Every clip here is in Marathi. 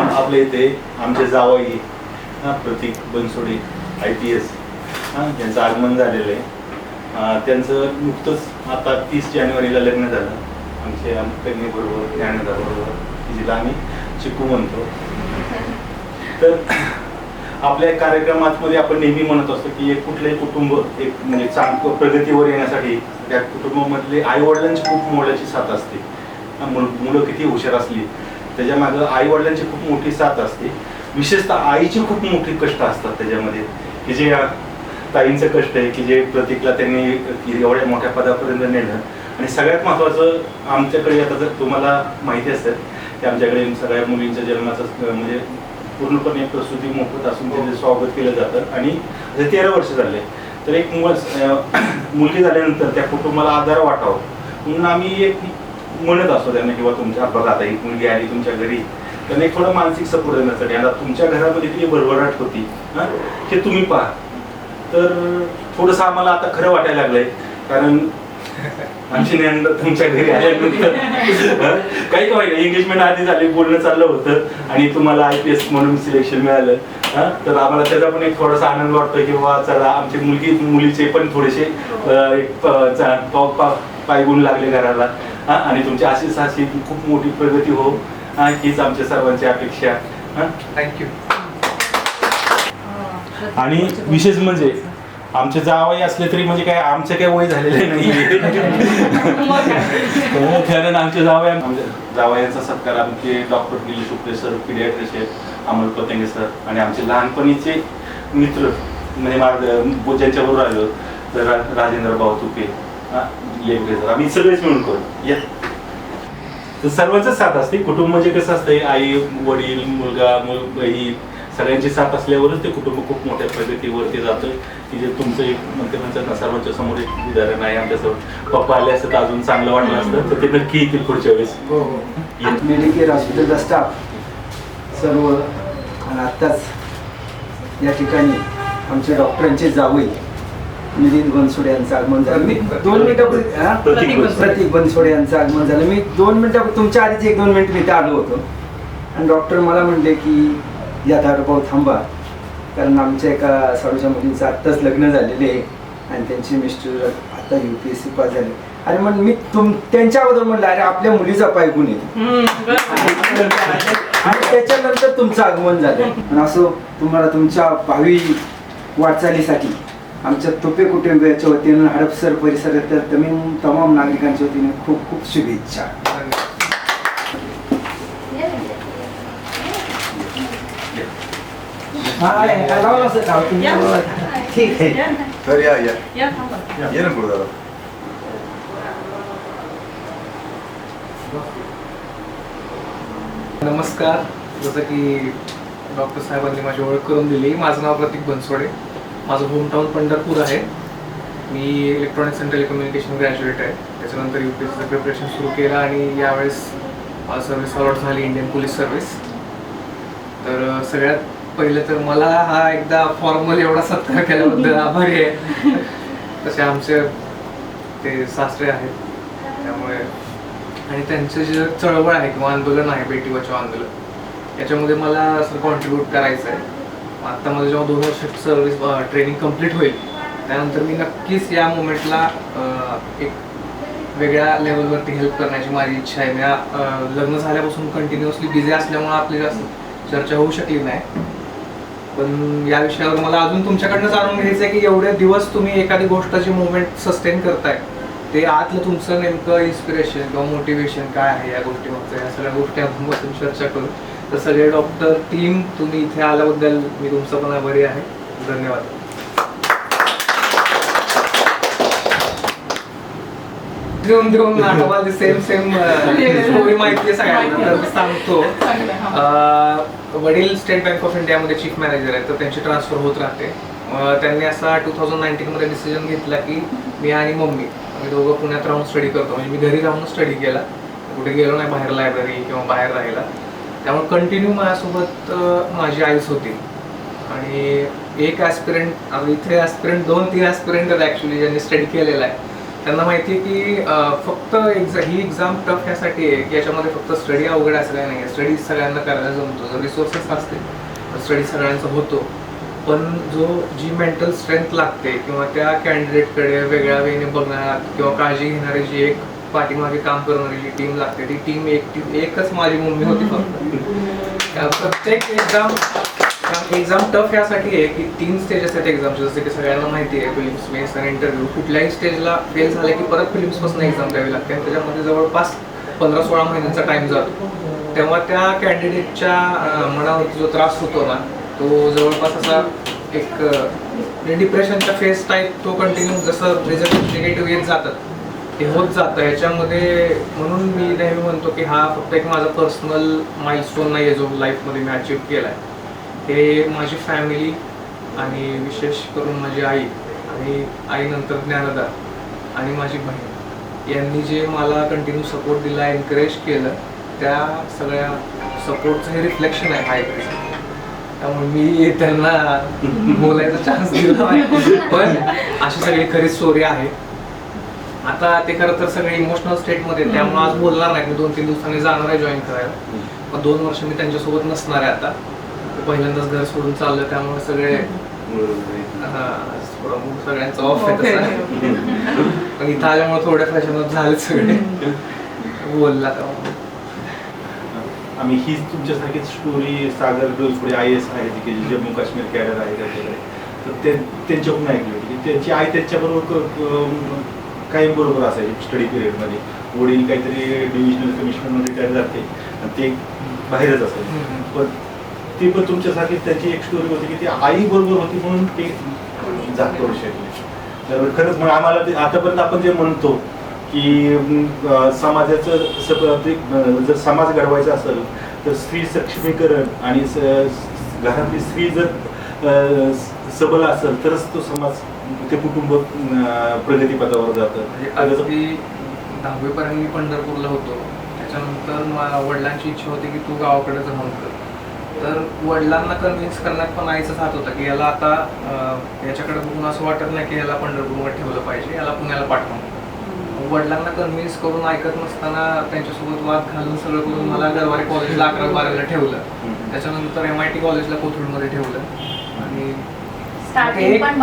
आजही आम आपल्या इथे आमचे जावई हा, Pratik Bansode I P S यांचं आगमन झालेलं आहे. अं, त्यांचं नुकतंच आता तीस जानेवारीला लग्न झालं. आमच्या कन्येबरोबर ज्ञानदाबरोबर जिला आम्ही चिकू म्हणतो. तर आपल्या कार्यक्रमामध्ये आपण नेहमी म्हणत असतो की एक कुठलंही कुटुंब एक म्हणजे चांग प्रगतीवर येण्यासाठी त्या कुटुंबामधले आई वडिलांची खूप मोलाची साथ असते. मुल मुलं किती हुशार असली त्याच्या मागं आई वडिलांची खूप मोठी साथ असते. विशेषतः आईची खूप मोठी कष्ट असतात त्याच्यामध्ये. की जे ताईंचं कष्ट आहे की जे प्रतीकला त्यांनी एवढ्या मोठ्या पदापर्यंत नेलं. आणि सगळ्यात महत्त्वाचं आमच्याकडे आता जर तुम्हाला माहिती असेल की आमच्याकडे सगळ्या मुलींच्या जन्माचं म्हणजे पूर्णपणे प्रसूती मोफत असून त्यांचं स्वागत केलं जातं. आणि जे तेरा वर्ष झाले. तर एक मुलगी झाल्यानंतर त्या कुटुंबाला आधार वाटावं. म्हणून आम्ही एक म्हणत असतो त्यांना किंवा तुमच्या बघा आता एक मुलगी आली तुमच्या घरी त्यांना एक थोडं मानसिक सपोर्ट देण्यासाठी आता तुमच्या घरामध्ये किती भरभराट होती हे? तुम्ही पहा. तर थोडंसं आम्हाला आता खरं वाटायला लागलंय. कारण आमची ज्ञान तुमच्या घरी आल्यानंतर काही का वाईट एंगेजमेंट आधी झाली बोलणं चाललं होतं. आणि तुम्हाला आय पी एस म्हणून सिलेक्शन मिळालं तर आम्हाला त्याचा पण एक थोडासा आनंद वाटतोय की बाबा चला आमची मुलगी मुलीचे पण थोडेसे एक प- पायगुण लागले घराला. हं, आणि तुमची अशीच अशी खूप मोठी प्रगती हो. हं, हीच आमच्या सर्वांची अपेक्षा. हं. थँक्यू आणि विशेष म्हणजे आमचे जावई असले तरी म्हणजे काय आमचे काही वय झालेले नाही कारण आमचे जावई आमच्या जावयांचा सत्कार आमचे doctor Gili Shukre sir paediatrician Amol Patange sir आणि आमचे लहानपणीचे मित्र म्हणजे माझं ज्यांच्या बरोबर आलो तर राजेंद्र भाऊ हा, सर आम्ही सगळेच मिळून करू. या. तर सर्वांचं साथ असते. कुटुंब म्हणजे कसं असतंय आई वडील मुलगा मुल बहीण सगळ्यांची साथ असल्यावरच ते कुटुंब खूप मोठ्या प्रगतीवरती जातं. की जे तुमचं एक म्हणते म्हणतात ना सर्वांच्या समोर एक उदाहरण आहे आमच्यासमोर पप्पा आले असतं तर अजून चांगलं वाटलं असतं तर ते नक्की येतील पुढच्या वेळेस. हो हो. मेडिकेअर हॉस्पिटलचा स्टाफ सर्व आणि आत्ताच या ठिकाणी आमच्या डॉक्टरांचे जावई मिलिंद बनसोडे यांचं आगमन झालं. मी दोन मिनिटापूर्वी हा? प्रतीक बनसोडे. प्रतीक बनसोडे. यांचं आगमन झालं. मी दोन मिनिटं तुमच्या आधीच एक दोन मिनिट इथे आलो होतो. आणि डॉक्टर मला म्हणले की या दारूभाऊ थांबा. कारण आमच्या एका साडूच्या मुलींचं आत्ताच लग्न झालेले आहे. आणि त्यांचे मिस्टर आता U P S C pass झाले. अरे मग मी तुम त्यांच्या अगोदर म्हणलं अरे आपल्या मुलीचा पाय गुण आहे आणि त्याच्यानंतर तुमचं आगमन झालं. आणि असो तुम्हाला तुमच्या भावी वाटचालीसाठी आमच्या तोपे कुटुंबियाच्या वतीनं हडपसर परिसरातील तमीम तमाम नागरिकांच्या वतीने खूप खूप शुभेच्छा. हा. ठीक आहे. तर या ना पुढे दादा नमस्कार. जसं की डॉक्टर साहेबांनी माझी ओळख करून दिली माझं नाव प्रतीक बनसोडे. माझं होमटाऊन पंढरपूर आहे. मी इलेक्ट्रॉनिक्स अँड टेलिकम्युनिकेशन ग्रॅज्युएट आहे. त्याच्यानंतर यू पी एस सीचं प्रिपरेशन सुरू केलं आणि यावेळेस माझं सर्व्हिस अलॉट झाली इंडियन पोलीस सर्व्हिस तर सगळ्यात पहिले तर मला हा एकदा फॉर्मल एवढा सत्कार केल्याबद्दल आभारी आहे. तसे आमचे ते सासरे आहेत. त्यामुळे आणि त्यांचं जे चळवळ आहे किंवा आंदोलन आहे बेटी बचाव आंदोलन याच्यामध्ये मला असं कॉन्ट्रीब्यूट करायचं आहे आता माझं जेव्हा दोन वर्ष सर्व्हिस ट्रेनिंग कंप्लीट होईल त्यानंतर मी नक्कीच या मुमेंटला एक वेगळ्या लेवलवरती हेल्प करण्याची माझी इच्छा आहे. मी लग्न झाल्यापासून कंटिन्युअसली बिझी असल्यामुळे आपली जास्त चर्चा होऊ शकली नाही. पण या विषयावर मला अजून तुमच्याकडनं जाणून घ्यायचं आहे की एवढे दिवस तुम्ही एखादी गोष्टाची मुवमेंट सस्टेन करताय. ते आतलं तुमचं नेमकं इन्स्पिरेशन किंवा मोटिवेशन काय आहे या गोष्टीमागचं? या सगळ्या गोष्टी आपण बसून चर्चा करू तर सगळे डॉक्टर टीम तुम्ही इथे आल्याबद्दल मी तुमचं पण आभारी आहे. धन्यवाद. देऊन देऊन सेम सेम स्टोरी माहिती आहे सगळ्यांना सांगतो. वडील स्टेट बँक ऑफ इंडियामध्ये चीफ मॅनेजर आहेत तर त्यांची ट्रान्सफर होत राहते. त्यांनी असा टू थाउजंड नाईन्टीनमध्ये डिसिजन घेतला की मी आणि मम्मी आम्ही दोघं पुण्यात राहून स्टडी करतो. म्हणजे मी घरी राहून स्टडी केला. कुठे गेलो नाही बाहेर लायब्ररी किंवा बाहेर राहायला. त्यामुळे कंटिन्यू माझ्यासोबत माझी आईच होती आणि एक ॲस्पिरंट इथे ॲस्पिरंट दोन तीन ॲस्पिरंट आहेत ॲक्च्युली ज्यांनी स्टडी केलेला आहे त्यांना माहिती आहे की फक्त एक्झा ही एक्झाम टफ ह्यासाठी आहे की याच्यामध्ये फक्त स्टडी अवघड असल्या नाही नाही स्टडी सगळ्यांना करायला जमतो जर रिसोर्सेस असतील तर स्टडी सगळ्यांचा होतो पण जो जी मेंटल स्ट्रेंथ लागते किंवा त्या कॅन्डिडेटकडे वेगळ्या वेने बघणार किंवा काळजी घेणारी जी एक पाठीमागे काम करणारी जी टीम लागते. ती टीम एक एकच माझी मम्मी होती फक्त. प्रत्येक एक्झाम एक्झाम टफ यासाठी आहे की तीन स्टेजेस आहेत एक्झामचे जसं की सगळ्यांना माहिती आहे फिलिम्स मेन्स आणि इंटरव्ह्यू कुठल्याही स्टेजला फेल झाले की परत फिलिम्सपासून एक्झाम द्यावी लागते. आणि त्याच्यामध्ये जवळपास पंधरा सोळा महिन्यांचा टाइम जातो. तेव्हा त्या कॅन्डिडेटच्या मनावरती जो त्रास होतो ना तो जवळपास असा एक डिप्रेशनचा फेस टाईप तो कंटिन्यू जसं रिझल्ट निगेटिव्ह येत जातात ते होत जातं. याच्यामध्ये म्हणून मी नेहमी म्हणतो की हा फक्त एक माझा पर्सनल माइलस्टोन नाही आहे जो लाईफमध्ये मी अचीव केला आहे हे माझी फॅमिली आणि विशेष करून माझी आई आणि आईनंतर ज्ञानदा आणि माझी बहीण यांनी जे मला कंटिन्यू सपोर्ट दिला एनकरेज केलं त्या सगळ्या सपोर्टचं हे रिफ्लेक्शन आहे हा एक त्यामुळे मी त्यांना बोलायचा चान्स दिला पण अशी सगळी खरी स्टोरी आहे. आता ते खरं तर सगळे इमोशनल स्टेटमध्ये आहेत, त्यामुळे आज बोलणार नाही. मी दोन तीन दिवसांनी जाणार आहे जॉईन करायला. मग दोन वर्ष मी त्यांच्यासोबत नसणार आहे आता. पहिल्यांदाच घर सोडून चाललं त्यामुळे सगळे हा, सगळ्यांचा ऑफ आहे. तसा. पण इथं आल्यामुळे थोड्या फॅशन झाले सगळे. बोलला आम्ही हीच तुमच्यासारखीच story Sagar Dospude I S आहे की जे जम्मू काश्मीर कॅडर आहे त्याच्याकडे. तर ते त्यांच्याकडून ऐकली होती. की त्यांची आई त्याच्याबरोबर क- क- कायम बरोबर असायची स्टडी पिरियडमध्ये वडील काहीतरी डिव्हिजनल कमिशनरमध्ये रिटायर झाले. आणि ते बाहेरच असायचे. पण ती पण तुमच्यासारखी त्याची एक स्टोरी होती की ती आई बरोबर होती म्हणून ते जात करू शकले तर खरंच मग आम्हाला ते आतापर्यंत आपण जे म्हणतो की समाजाचं सगळं जर समाज घडवायचा असेल तर स्त्री सक्षमीकरण आणि घरातली स्त्री जर सबल असेल तरच तो समाज ते कुटुंब अं, प्रगतीपथावर जातं. म्हणजे तर अगदी दहावीपर्यंत मी पंढरपूरला होतो. त्याच्यानंतर वडिलांची इच्छा होती की तू गावाकडे जाऊन कर. तर वडिलांना कन्व्हिन्स करण्यात पण आईचाच हात होता की याला आता याच्याकडे बघून असं वाटत नाही की याला पंढरपूरवर ठेवलं पाहिजे याला पुण्याला पाठवून. वडिलांना कन्व्हिन्स करून ऐकत नसताना त्यांच्यासोबत वाद घालून सगळं करून मला गरवारे कॉलेजला अकरा बारावीला ठेवलं. त्याच्यानंतर एम आय टी कॉलेजला कोथरूडमध्ये ठेवलं. आणि स्टार्टिंग पण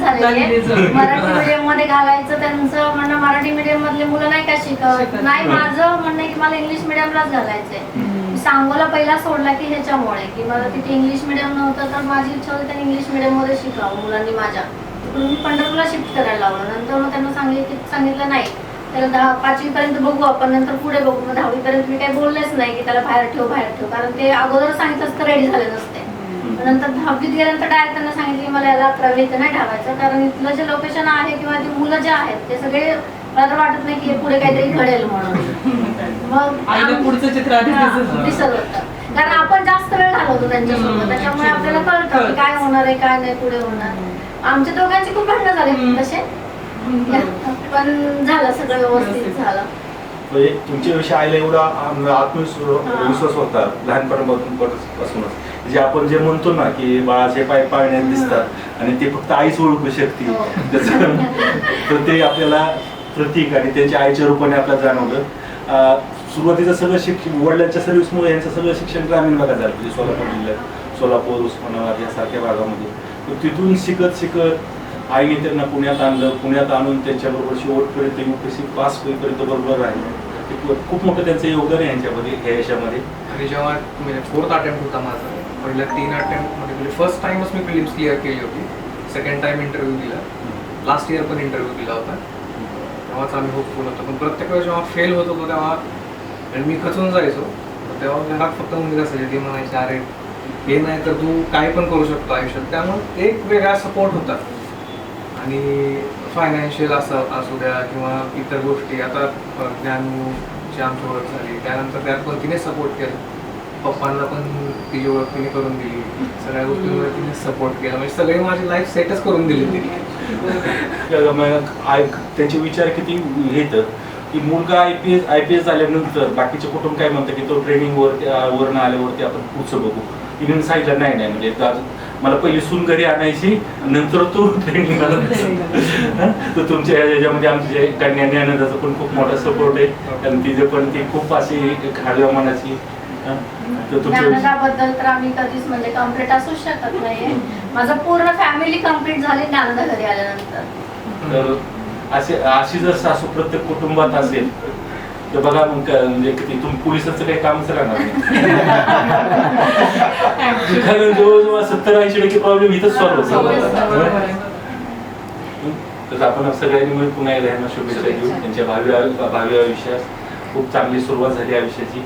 झालेली आहे. आहे. मराठी मीडियममध्ये घालायचं त्यांचं म्हणणं मराठी मीडियम मधले मुलं नाही का शिकत. नाही. माझं म्हणणं की मला इंग्लिश मिडियमलाच घालायचंय सांगोला पहिला सोडला की ह्याच्यामुळे की मला तिथे इंग्लिश मिडियम नव्हतं तर माझी इच्छा होती त्यांनी इंग्लिश मिडियममध्ये शिकावं मुलांनी माझ्या. मी पंढरपूरला शिफ्ट करायला लावलं. नंतर मग त्यांना सांगितलं सांगितलं नाही. त्याला दहा पाचवी पर्यंत बघू आपण नंतर पुढे बघू. मग दहावी पर्यंत मी काही बोललेच नाही की त्याला बाहेर ठेव बाहेर ठेव. कारण ते अगोदर सांगितलं असतं रेडी झाले नसते. नंतर दहावीत गेल्यानंतर डायरेक्ट त्यांना सांगितलं की मला याला अकरावी इथं नाही ठेवायचं कारण इथलं जे लोकेशन आहे किंवा ती मुलं जे आहेत ते सगळे मला तर वाटत नाही की हे पुढे काहीतरी घडेल म्हणून. मग पुढचं चित्र दिसत होतं. कारण आपण जास्त वेळ घालवतो त्यांच्यासोबत. त्याच्यामुळे आपल्याला कळतं काय होणार आहे काय नाही पुढे होणार. आमच्या दोघांची खूप भांडणं झाले. तसे. पण झालं सगळं व्यवस्थित. झालं. म्हणजे तुमच्याविषयी आईला एवढा आत्मविश्वास विश्वास होता लहानपणापासून पासूनच. जे आपण जे म्हणतो ना की बाळाचे पाय पाळण्यात दिसतात आणि ते फक्त आईच ओळखू शकते हो. त्याचं तर ते आपल्याला प्रतीक आणि त्यांच्या आईच्या रूपाने आपल्याला जाणवलं. सुरुवातीचं सगळं शिक्षण वडिलांच्या सर्व्हिसमुळे यांचं सगळं शिक्षण ग्रामीण भागात झालं. म्हणजे सोलापूर जिल्ह्यात. सोलापूर उस्मानाबाद यासारख्या भागामध्ये. तर तिथून शिकत शिकत आईने त्यांना पुण्यात आणलं पुण्यात आणून त्यांच्याबरोबर शेवटपर्यंत यू पी सी पास होईपर्यंत बरोबर राहिलं ते खूप- मोठं त्यांचं योगदान आहे यांच्यामध्ये ह्या याच्यामध्ये आणि जेव्हा म्हणजे फोर्थ अटेम्प्ट होता माझा पहिल्या तीन अटेम्प्टमध्ये म्हणजे फर्स्ट टाइमच मी फिलिम्स क्लिअर केली होती. सेकंड टाइम इंटरव्ह्यू दिला. लास्ट इयर पण इंटरव्ह्यू दिला होता. तेव्हाच आम्ही होपफुल होतो. पण प्रत्येक वेळेस जेव्हा फेल होत होतो तेव्हा आणि मी खचून जायचो. तर तेव्हा घरात फक्त मुलगी असायची ती म्हणायची अरे हे नाही तर तू काय पण करू शकतो आयुष्यात. त्यामुळे एक वेगळा सपोर्ट होता. आणि फायनान्शियल असं असू द्या किंवा इतर गोष्टी आता ज्ञानची आमची ओळख झाली. त्यानंतर त्यात पण तिने सपोर्ट केला. पप्पांना पण तिची ओळख तिने करून दिली. सगळ्या गोष्टींवर तिने सपोर्ट केला. म्हणजे सगळे माझी लाईफ सेटच करून दिली तिने. मग त्यांचे विचार किती घेतात की मुलगा I P S I P S झाल्यानंतर बाकीचे कुटुंब काय म्हणतं की तो ट्रेनिंग वर वरनं आल्यावरती आपण पुढचं बघू. इव्हन सांगितलं नाही नाही. म्हणजे मला पहिली सून घरी आणायची नंतर तू ट्रेनिंगला. तर तुमच्या याच्यामध्ये आमचे कन्या ज्ञानदाचा पण खूप मोठा सपोर्ट आहे. आणि तिचे पण ती खूप अशी खाडव्या मनाची ज्ञानदाबद्दल तर आम्ही कधीच म्हणजे कंप्लीट असूच शकत नाहीये. माझं पूर्ण फॅमिली कंप्लीट झाली ज्ञानदा घरी आल्यानंतर. तर असे अशी जर सासू प्रत्येक कुटुंबात असेल तर बघा मग काय म्हणजे किती तुम्ही पोलिसाचं काही कामच राहणार. नाही कारण जवळजवळ सत्तर ऐंशी टक्के प्रॉब्लेम इथंच सॉल्व्ह होतात तर आपण सगळ्यांनी मिळून पुन्हा एकदा यांना शुभेच्छा देऊ. त्यांच्या भावी भावी आयुष्यात खूप चांगली सुरुवात झाली आयुष्याची